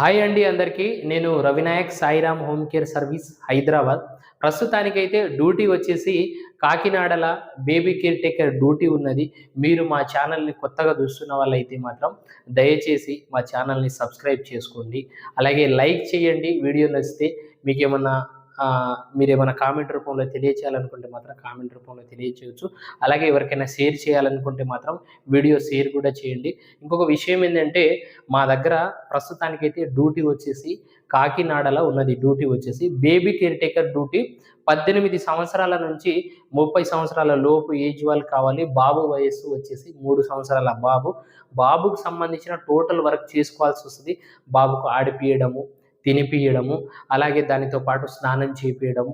Hi అండి అందరికీ. నేను Ravinayak Sairam home care service Hyderabad. ప్రస్తుతానికైతే డ్యూటీ వచ్చేసి కాకినాడల బేబీ కేర్ టేకర్ డ్యూటీ ఉన్నది. మీరు మా ఛానల్ని కొత్తగా చూస్తున్న వాళ్ళైతే మాత్రం దయచేసి మా ఛానల్ని సబ్స్క్రైబ్ చేసుకోండి. అలాగే లైక్ చేయండి. వీడియో నచ్చితే మీకు ఏమన్నా మీరు ఏమైనా కామెంట్ రూపంలో తెలియచేయాలనుకుంటే మాత్రం కామెంట్ రూపంలో తెలియచేయచ్చు. అలాగే ఎవరికైనా షేర్ చేయాలనుకుంటే మాత్రం వీడియో షేర్ కూడా చేయండి. ఇంకొక విషయం ఏంటంటే మా దగ్గర ప్రస్తుతానికైతే డ్యూటీ వచ్చేసి కాకినాడలో ఉన్నది. డ్యూటీ వచ్చేసి బేబీ కేర్ టేకర్ డ్యూటీ. పద్దెనిమిది సంవత్సరాల నుంచి ముప్పై సంవత్సరాల లోపు ఏజ్ వాళ్ళు కావాలి. బాబు వయస్సు వచ్చేసి మూడు సంవత్సరాల బాబు. బాబుకు సంబంధించిన టోటల్ వర్క్ చేసుకోవాల్సి వస్తుంది. బాబుకు ఆడిపియడము తినిపియడము అలాగే దానితో పాటు స్నానం చేపియడము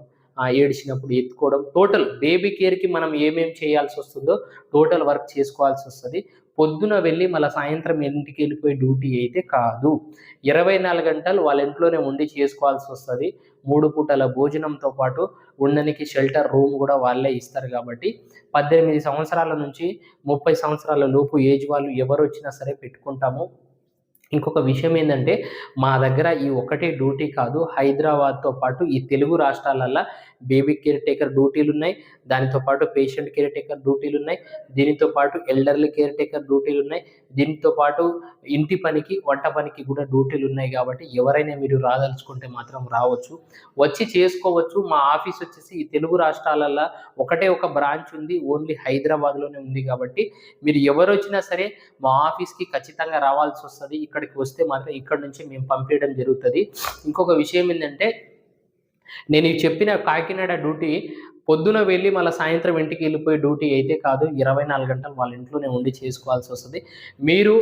ఏడిచినప్పుడు ఎత్తుకోవడం టోటల్ బేబీ కేర్కి మనం ఏమేమి చేయాల్సి వస్తుందో టోటల్ వర్క్ చేసుకోవాల్సి వస్తుంది. పొద్దున వెళ్ళి మళ్ళీ సాయంత్రం ఇంటికి వెళ్ళిపోయి డ్యూటీ అయితే కాదు. ఇరవై నాలుగు గంటలు వాళ్ళ ఇంట్లోనే ఉండి చేసుకోవాల్సి వస్తుంది. మూడు పూటల భోజనంతో పాటు ఉండనికి షెల్టర్ రూమ్ కూడా వాళ్ళే ఇస్తారు కాబట్టి పద్దెనిమిది సంవత్సరాల నుంచి ముప్పై సంవత్సరాల లోపు ఏజ్ వాళ్ళు ఎవరు వచ్చినా సరే పెట్టుకుంటాము. ఇంకొక విషయం ఏంటంటే మా దగ్గర ఈ ఒకటే డ్యూటీ కాదు హైదరాబాద్తో పాటు ఈ తెలుగు రాష్ట్రాలల్లో బేబీ కేర్ టేకర్ డ్యూటీలు ఉన్నాయి. దానితో పాటు పేషెంట్ కేర్ టేకర్ డ్యూటీలు ఉన్నాయి. దీనితో పాటు ఎల్డర్లీ కేర్ టేకర్ డ్యూటీలు ఉన్నాయి. దీనితో పాటు ఇంటి పనికి వంట పనికి కూడా డ్యూటీలు ఉన్నాయి కాబట్టి ఎవరైనా మీరు రాదలుచుకుంటే మాత్రం రావచ్చు. వచ్చి చేసుకోవచ్చు. మా ఆఫీస్ వచ్చేసి ఈ తెలుగు రాష్ట్రాలల్లో ఒకటే ఒక బ్రాంచ్ ఉంది. ఓన్లీ హైదరాబాద్లోనే ఉంది కాబట్టి మీరు ఎవరు వచ్చినా సరే మా ఆఫీస్కి ఖచ్చితంగా రావాల్సి వస్తుంది. ఇక్కడికి వస్తే మాత్రం ఇక్కడ నుంచి మేము పంపించడం జరుగుతుంది. ఇంకొక విషయం ఏంటంటే నేను చెప్పిన కాకినాడ డ్యూటీ పొద్దున వెళ్ళి మళ్ళీ సాయంత్రం ఇంటికి వెళ్ళిపోయి డ్యూటీ అయితే కాదు ఇరవై నాలుగు గంటలు వాళ్ళ ఇంట్లోనే ఉండి చేసుకోవాల్సి వస్తుంది. మీరు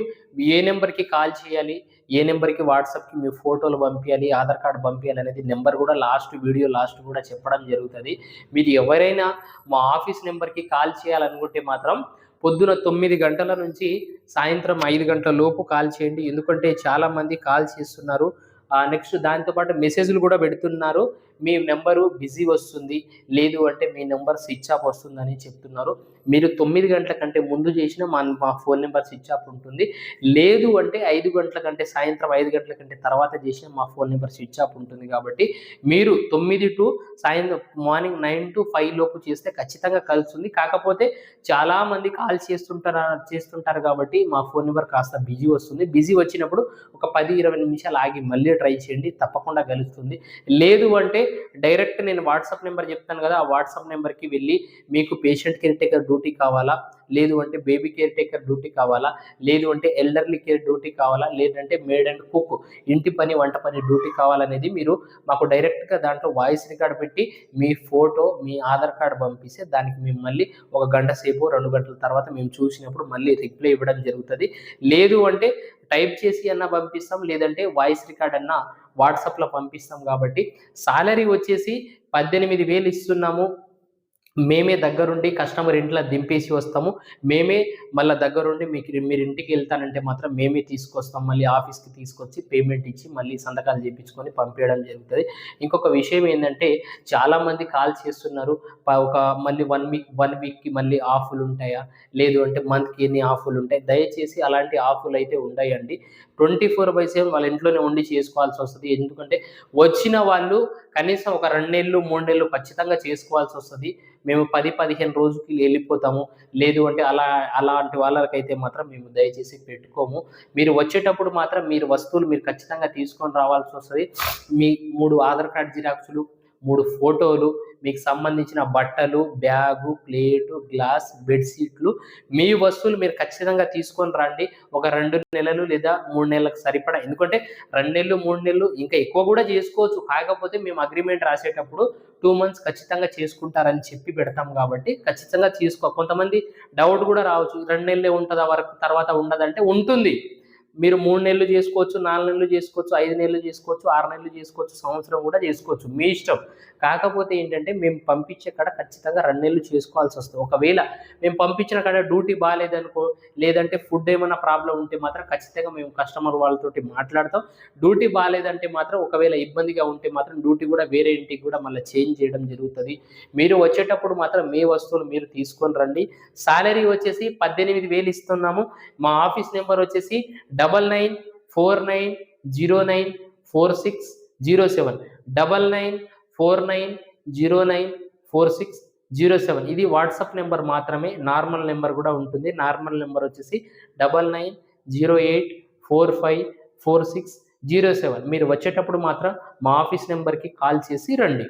ఏ నెంబర్కి కాల్ చేయాలి ఏ నెంబర్కి వాట్సాప్కి మీ ఫోటోలు పంపించాలి ఆధార్ కార్డు పంపించాలి అనేది నెంబర్ కూడా లాస్ట్ వీడియో లాస్ట్ కూడా చెప్పడం జరుగుతుంది. మీరు ఎవరైనా మా ఆఫీస్ నెంబర్కి కాల్ చేయాలనుకుంటే మాత్రం పొద్దున తొమ్మిది గంటల నుంచి సాయంత్రం ఐదు గంటల లోపు కాల్ చేయండి. ఎందుకంటే చాలామంది కాల్ చేస్తున్నారు. నెక్స్ట్ దాంతోపాటు మెసేజ్లు కూడా పెడుతున్నారు. మీ నెంబరు బిజీ వస్తుంది లేదు అంటే మీ నెంబర్ స్విచ్ ఆఫ్ వస్తుందని చెప్తున్నారు. మీరు తొమ్మిది గంటల కంటే ముందు చేసిన మా మా ఫోన్ నెంబర్ స్విచ్ ఆఫ్ ఉంటుంది. లేదు అంటే ఐదు గంటల కంటే సాయంత్రం ఐదు గంటల కంటే తర్వాత చేసిన మా ఫోన్ నెంబర్ స్విచ్ ఆఫ్ ఉంటుంది కాబట్టి మీరు తొమ్మిది టు సాయంత్రం మార్నింగ్ నైన్ టు ఫైవ్ లోపు చేస్తే ఖచ్చితంగా కలుస్తుంది కాకపోతే చాలా మంది కాల్ చేస్తుంటారు చేస్తుంటారు కాబట్టి మా ఫోన్ నెంబర్ కాస్త బిజీ వస్తుంది. బిజీ వచ్చినప్పుడు ఒక పది ఇరవై నిమిషాలు ఆగి మళ్ళీ ట్రై చేయండి తప్పకుండా కలుస్తుంది లేదు అంటే డైరెక్ట్ నేను వాట్సాప్ నెంబర్ చెప్తాను కదా ఆ వాట్సాప్ నెంబర్కి వెళ్ళి మీకు పేషెంట్ కేర్ టేకర్ డ్యూటీ కావాలా? లేదు అంటే బేబీ కేర్ టేకర్ డ్యూటీ కావాలా? లేదు అంటే ఎల్డర్లీ కేర్ డ్యూటీ కావాలా? లేదంటే మేడ్ అండ్ కుక్ ఇంటి పని వంట పని డ్యూటీ కావాలనేది మీరు మాకు డైరెక్ట్గా దాంట్లో వాయిస్ రికార్డ్ పెట్టి మీ ఫోటో మీ ఆధార్ కార్డు పంపిస్తే దానికి మేము మళ్ళీ ఒక గంట సేపు రెండు గంటల తర్వాత మేము చూసినప్పుడు మళ్ళీ రిప్లై ఇవ్వడం జరుగుతుంది. లేదు అంటే టైప్ చేసి అన్నా పంపిస్తాం లేదంటే వాయిస్ రికార్డ్ అన్నా వాట్సాప్లో పంపిస్తాం కాబట్టి సాలరీ వచ్చేసి పద్దెనిమిది వేలు ఇస్తున్నాము. మేమే దగ్గరుండి కస్టమర్ ఇంట్లో దింపేసి వస్తాము. మేమే మళ్ళీ దగ్గరుండి మీకు మీరు ఇంటికి వెళ్తానంటే మాత్రం మేమే తీసుకొస్తాం. మళ్ళీ ఆఫీస్కి తీసుకొచ్చి పేమెంట్ ఇచ్చి మళ్ళీ సంతకాలు చేయించుకొని పంపించడం జరుగుతుంది. ఇంకొక విషయం ఏంటంటే చాలామంది కాల్ చేస్తున్నారు. ఒక మళ్ళీ వన్ వీక్ వన్ వీక్కి మళ్ళీ ఆఫర్లు ఉంటాయా? లేదు అంటే మంత్కి ఎన్ని ఆఫర్లు ఉంటాయి? దయచేసి అలాంటి ఆఫర్లు అయితే ఉన్నాయండి ట్వంటీ ఫోర్ బై సెవెన్ వాళ్ళ ఇంట్లోనే ఉండి చేసుకోవాల్సి వస్తుంది. ఎందుకంటే వచ్చిన వాళ్ళు కనీసం ఒక రెండు నెలలు మూడు నెలలు ఖచ్చితంగా చేసుకోవాల్సి వస్తుంది. మేము పది పదిహేను రోజుకి వెళ్ళిపోతాము. లేదు అంటే అలా అలాంటి వాళ్ళకైతే మాత్రం మేము దయచేసి పెట్టుకోము. మీరు వచ్చేటప్పుడు మాత్రం మీరు వస్తువులు మీరు ఖచ్చితంగా తీసుకొని రావాల్సి వస్తుంది. మీ మూడు ఆధార్ కార్డ్ జిరాక్సులు మూడు ఫోటోలు మీకు సంబంధించిన బట్టలు బ్యాగు ప్లేటు గ్లాస్ బెడ్షీట్లు మీ వస్తువులు మీరు ఖచ్చితంగా తీసుకొని రండి. ఒక రెండు నెలలు లేదా మూడు నెలలకు సరిపడా ఎందుకంటే రెండు నెలలు మూడు నెలలు ఇంకా ఎక్కువ కూడా చేసుకోవచ్చు. కాకపోతే మేము అగ్రిమెంట్ రాసేటప్పుడు టూ మంత్స్ ఖచ్చితంగా చేసుకుంటారని చెప్పి పెడతాం కాబట్టి ఖచ్చితంగా చేసుకో. కొంతమంది డౌట్ కూడా రావచ్చు. రెండు నెలలే ఉంటుందా? వరకు తర్వాత ఉండదంటే ఉంటుంది. మీరు మూడు నెలలు చేసుకోవచ్చు నాలుగు నెలలు చేసుకోవచ్చు ఐదు నెలలు చేసుకోవచ్చు ఆరు నెలలు చేసుకోవచ్చు సంవత్సరం కూడా చేసుకోవచ్చు. మీ ఇష్టం. కాకపోతే ఏంటంటే మేము పంపించే కాడ ఖచ్చితంగా రెండు నెలలు చేసుకోవాల్సి వస్తుంది. ఒకవేళ మేము పంపించిన కాడ డ్యూటీ బాగాలేదనుకో లేదంటే ఫుడ్ ఏమైనా ప్రాబ్లం ఉంటే మాత్రం ఖచ్చితంగా మేము కస్టమర్ వాళ్ళతోటి మాట్లాడతాం. డ్యూటీ బాగాలేదంటే మాత్రం ఒకవేళ ఇబ్బందిగా ఉంటే మాత్రం డ్యూటీ కూడా వేరే ఇంటికి కూడా మళ్ళీ చేంజ్ చేయడం జరుగుతుంది. మీరు వచ్చేటప్పుడు మాత్రం మీ వస్తువులు మీరు తీసుకొని రండి. సాలరీ వచ్చేసి పద్దెనిమిది వేలు ఇస్తున్నాము. మా ఆఫీస్ నెంబర్ వచ్చేసి double nine four nine zero nine four six zero seven. Double nine four nine zero nine four six zero seven. ఇది వాట్సాప్ నెంబర్ మాత్రమే నార్మల్ నెంబర్ కూడా ఉంటుంది. నార్మల్ నెంబర్ వచ్చేసి double nine zero eight four five four six zero seven. మీరు వచ్చేటప్పుడు మాత్రం మా office నెంబర్కి కాల్ చేసి రండి.